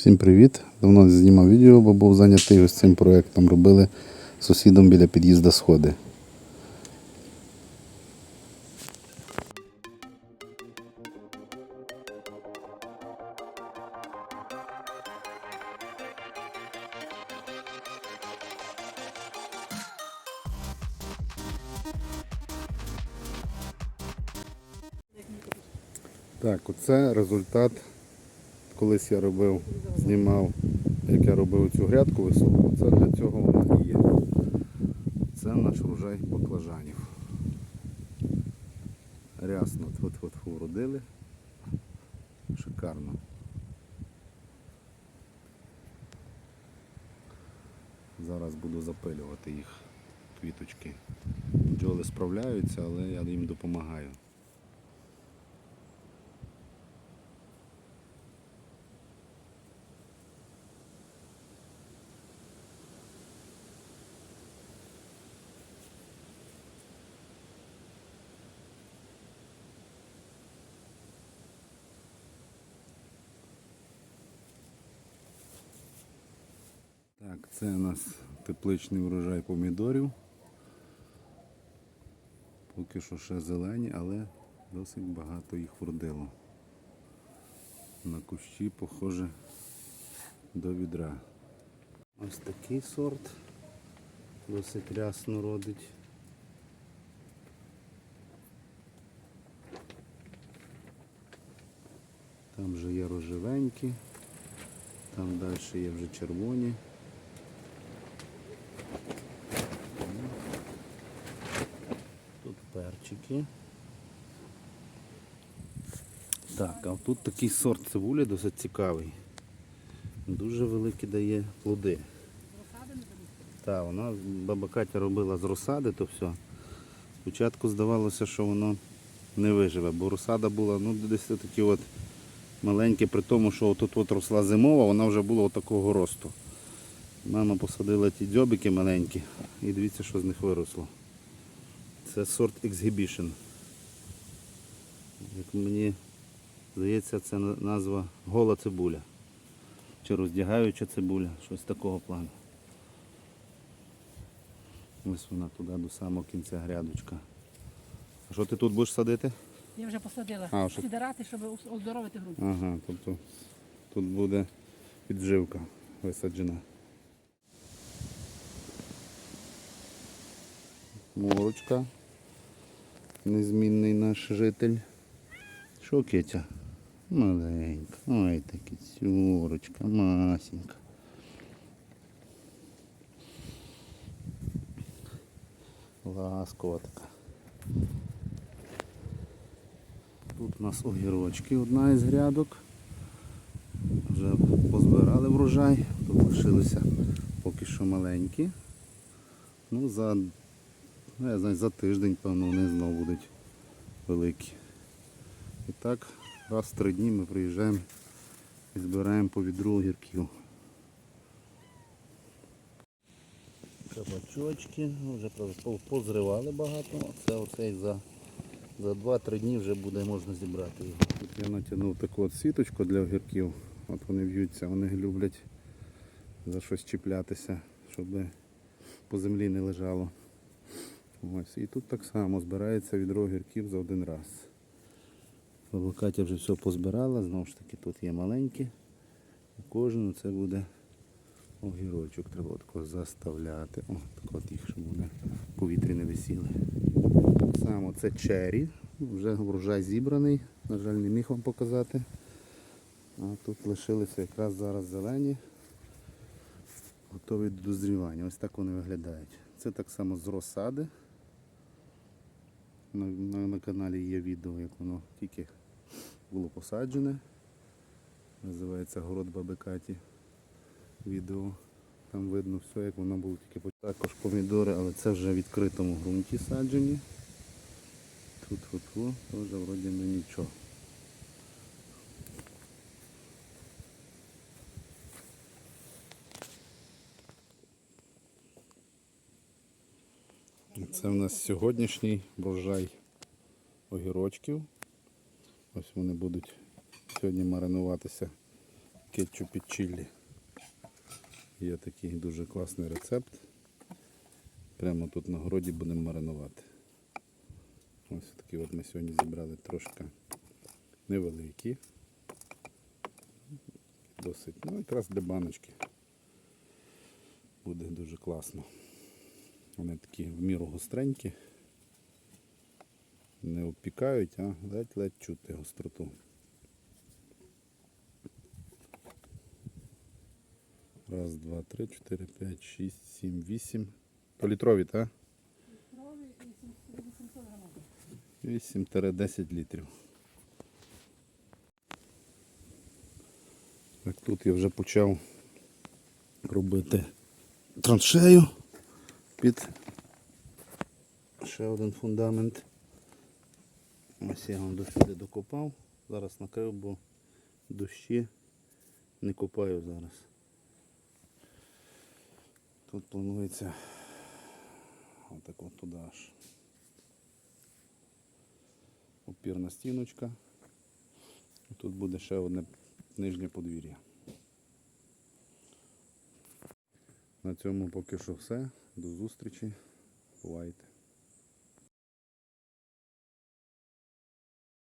Всім привіт! Давно знімав відео, бо був зайнятий ось цим проєктом. Робили сусідом біля під'їзду сходи. Так, оце результат. Колись я робив, знімав, як я робив цю грядку високу. Це для цього вона і є. Це наш врожай баклажанів. Рясно от вродили. Шикарно. Зараз буду запилювати їх квіточки. Бджоли справляються, але я їм допомагаю. Так, це у нас тепличний врожай помідорів. Поки що ще зелені, але досить багато їх вродило. На кущі, похоже, до відра. Ось такий сорт. Досить рясно родить. Там вже є рожевенькі, там далі є вже червоні. Тут перчики. Так, а тут такий сорт цибулі досить цікавий. Дуже великі дає плоди. Так, вона баба Катя робила з розсади, то все. Спочатку здавалося, що воно не виживе, бо розсада була ну, десь такі от маленькі, при тому, що тут от росла зимова, вона вже була такого росту. Мама посадила ті дзьобики маленькі і дивіться, що з них виросло. Це сорт Exhibition. Як мені здається, це назва гола цибуля. Чи роздягаюча цибуля, щось такого плану. Ось вона туди до самого кінця грядочка. А що ти тут будеш садити? Я вже посадила А, що- сідирати, щоб оздоровити грудь. Ага, тобто тут буде підживка висаджена. Морочка. Незмінний наш житель. Що Кетя? Маленька. Ой, такі цюрочка, масенька. Ласкова така. Тут у нас огірочки, одна із грядок. Вже позбирали врожай, тут лишилися поки що маленькі. Ну, за, ну, я знаю, за тиждень, певно, вони знову будуть великі. І так, раз в три дні ми приїжджаємо і збираємо по відру огірків. Кабачочки, ну, вже позривали багато. Це оцей за за 2-3 дні вже буде можна зібрати його. Тут я натягнув таку от сіточку для огірків. От вони в'ються, вони люблять за щось чіплятися, щоб по землі не лежало. Ось. І тут так само збирається відро огірків за один раз. Баба Катя вже все позбирала, знову ж таки тут є маленькі. Кожен це буде огірочок. Треба такого заставляти. О, так от їх, щоб вони повітрі не висіли. Так само це чері. Вже врожай зібраний. На жаль, не міг вам показати. А тут лишилися якраз зараз зелені. Готові до дозрівання. Ось так вони виглядають. Це так само з розсади. На, на, на каналі є відео, як воно тільки було посаджене. Називається Город Бабикаті. Відео. Там видно все, як воно було тільки також помідори, але це вже в відкритому ґрунті саджені. Тут тут теж вроді не нічого. Це в нас сьогоднішній врожай огірочків. Ось вони будуть сьогодні маринуватися кетчуп і чилі. Є такий дуже класний рецепт. Прямо тут на городі будемо маринувати. Ось такі от ми сьогодні зібрали трошки невеликі. Досить. Ну, якраз для баночки. Буде дуже класно. Вони такі в міру гостренькі. Не обпікають, а ледь-ледь чути гостроту. Раз, два, три, чотири, п'ять, шість, сім, вісім. То літрові, так? 8-10 літрів. Так, тут я вже почав робити траншею під ще один фундамент. Ось я вам до сюди докопав. Зараз накрив, бо дощі не копаю зараз. Тут планується отак от туди аж. Опірна стіночка. Тут буде ще одне нижнє подвір'я. На цьому поки що все. До зустрічі. Бувайте.